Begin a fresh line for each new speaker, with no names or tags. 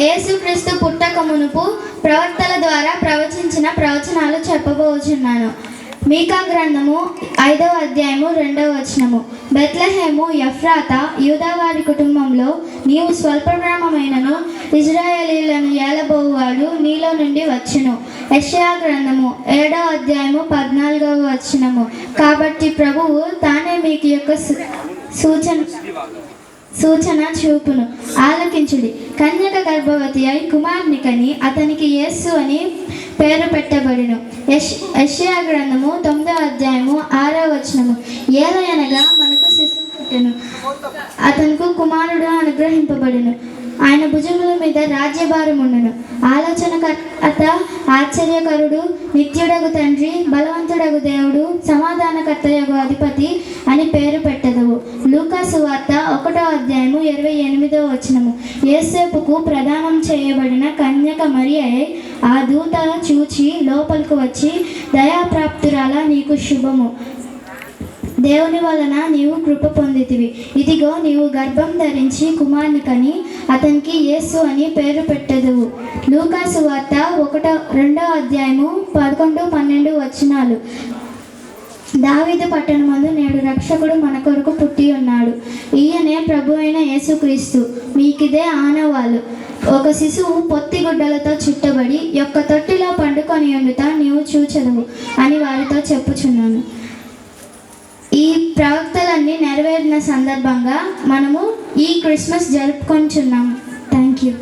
యేసుక్రీస్తు పుట్టక మునుపు ప్రవక్తల ద్వారా ప్రవచించిన ప్రవచనాలు చెప్పబోచున్నాను. మీకా గ్రంథము ఐదవ అధ్యాయము రెండవ వచనము. బెత్లహేము యఫ్రాత యూదావారి కుటుంబంలో నీవు స్వల్పగ్రామమైనను ఇజ్రాయేలీలను ఏలబోవాడు నీలో నుండి వచ్చును. యషయా గ్రంథము ఏడవ అధ్యాయము పద్నాలుగవ వచనము. కాబట్టి ప్రభువు తానే మీకు యొక్క సూచన సూచన చూపును. ఆలకించుడి. కన్యక గర్భవతి అయి కుమార్నికని అతనికి యేసు అని పేరు పెట్టబడిను. యష్ యెషయా గ్రంథము తొమ్మిదవ అధ్యాయము ఆరో వచనము. ఏలయనగా మనకు శిశువు పుట్టెను. అతనికి కుమారుడు అనుగ్రహింపబడును. ఆయన భుజముల మీద రాజ్యభారం ఉండను. ఆలోచనకర్త ఆశ్చర్యకరుడు నిత్యుడగు తండ్రి బలవంతుడగు దేవుడు సమాధానకర్తయగు అధిపతి అని పేరు పెట్టదవు లూకాసు వార్త ఒకటో అధ్యాయము ఇరవై ఎనిమిదో వచనము. ఏసేపుకు ప్రదానం చేయబడిన కన్యక మరియే ఆ దూత చూచి లోపలికి వచ్చి దయాప్రాప్తురాల నీకు శుభము. దేవుని వలన నీవు కృప పొందితివి. ఇదిగో నీవు గర్భం ధరించి కుమార్ని కని అతనికి యేసు అని పేరు పెట్టదువు. లూకాసు వార్త ఒకటో రెండో అధ్యాయము పదకొండు పన్నెండు వచనాలు. దావీదు పట్టణమందు నేడు రక్షకుడు మన కొరకు పుట్టి ఉన్నాడు. ఈయనే ప్రభు అయిన యేసుక్రీస్తు. మీకిదే ఆనవాళ్ళు ఒక శిశువు పొత్తి గుడ్డలతో చుట్టబడి యొక్క తొట్టిలో పండుకొని ఉండుతా నీవు చూచదవు అని వారితో చెప్పుచున్నాను. ఈ ప్రవక్తలన్నీ నెరవేరిన సందర్భంగా మనము ఈ క్రిస్మస్ జరుపుకొంచున్నాము థ్యాంక్ యూ